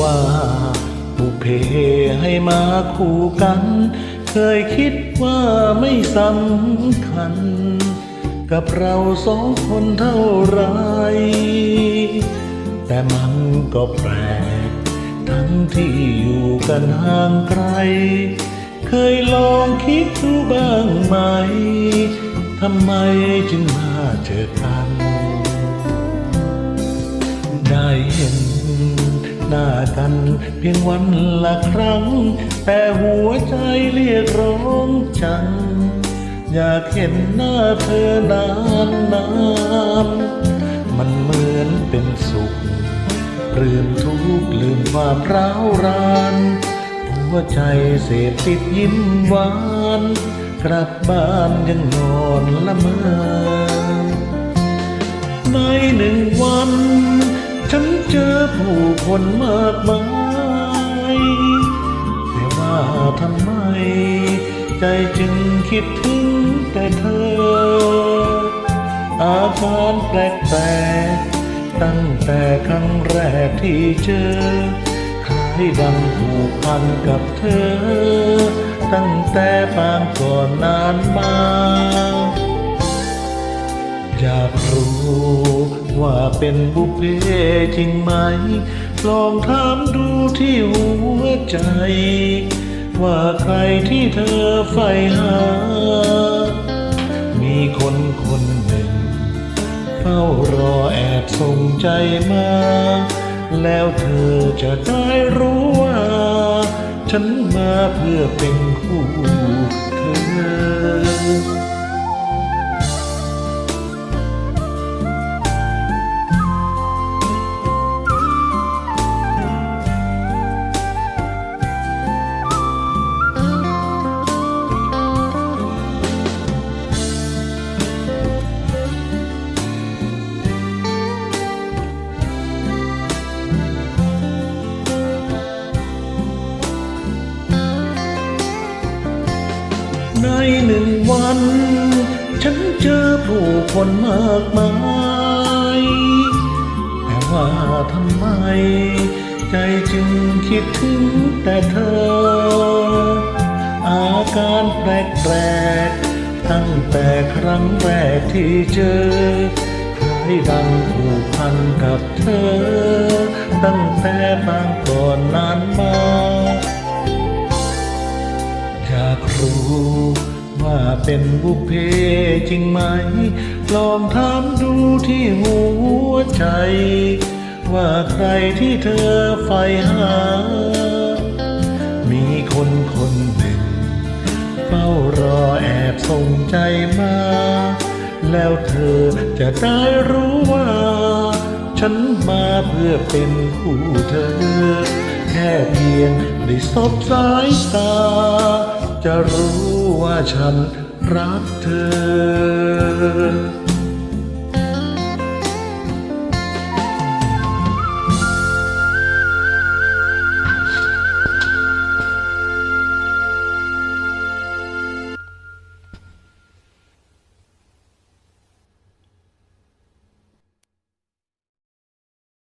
ว่าบุเพให้มาคู่กัน เคยคิดว่าไม่สำคัญ กับเราสองคนเท่าไร แต่มันก็แปลก ทั้งที่อยู่กันห่างไกล เคยลองคิดดูบ้างไหมทำไมจึงมาเจอกัน ได้เห็น หน้ากัน เพียงวันละครั้ง แต่หัวใจเรียกร้องจัง อยากเห็นหน้าเธอนานนานมันเหมือนเป็นสุขลืมทุกข์ลืมความร้าวรานหัวใจเสพติดยิ้มหวาน กลับบ้านยังนอนละเมอในหนึ่งวัน เจอผู้คนมากมายแต่ว่าทำไม ใจจึงคิดถึงแต่เธอ อาการแปลกๆตั้งแต่ครั้งแรกที่เจอคล้ายดังผูกพันกับเธอ ตั้งแต่ปางก่อนนานมา อยากรู้ว่าเป็นบุพเพจริงไหม ลองถามดูที่หัวใจ ว่าใครที่เธอใฝ่หา มีคนคนหนึ่งเฝ้ารอแอบส่งใจมา แล้วเธอจะได้รู้ว่า ฉันมาเพื่อเป็นคู่เธอ ในหนึ่งวัน ฉันเจอผู้คนมากมายแต่ว่าทำไม ใจจึงคิดถึงแต่เธอ อาการแปลกๆตั้งแต่ครั้งแรกที่เจอคล้ายดังผูกพันกับเธอ ตั้งแต่บางก่อนนานมา เป็นบุพเพจริงไหม ลองถามดูที่หัวใจ ว่าใครที่เธอใฝ่หา มีคนคนหนึ่ง เฝ้ารอแอบส่งใจมา แล้วเธอจะได้รู้ว่า ฉันมาเพื่อเป็นคู่เธอ แค่เพียงได้สบสายตาจะรู้ว่าฉัน รักเธอ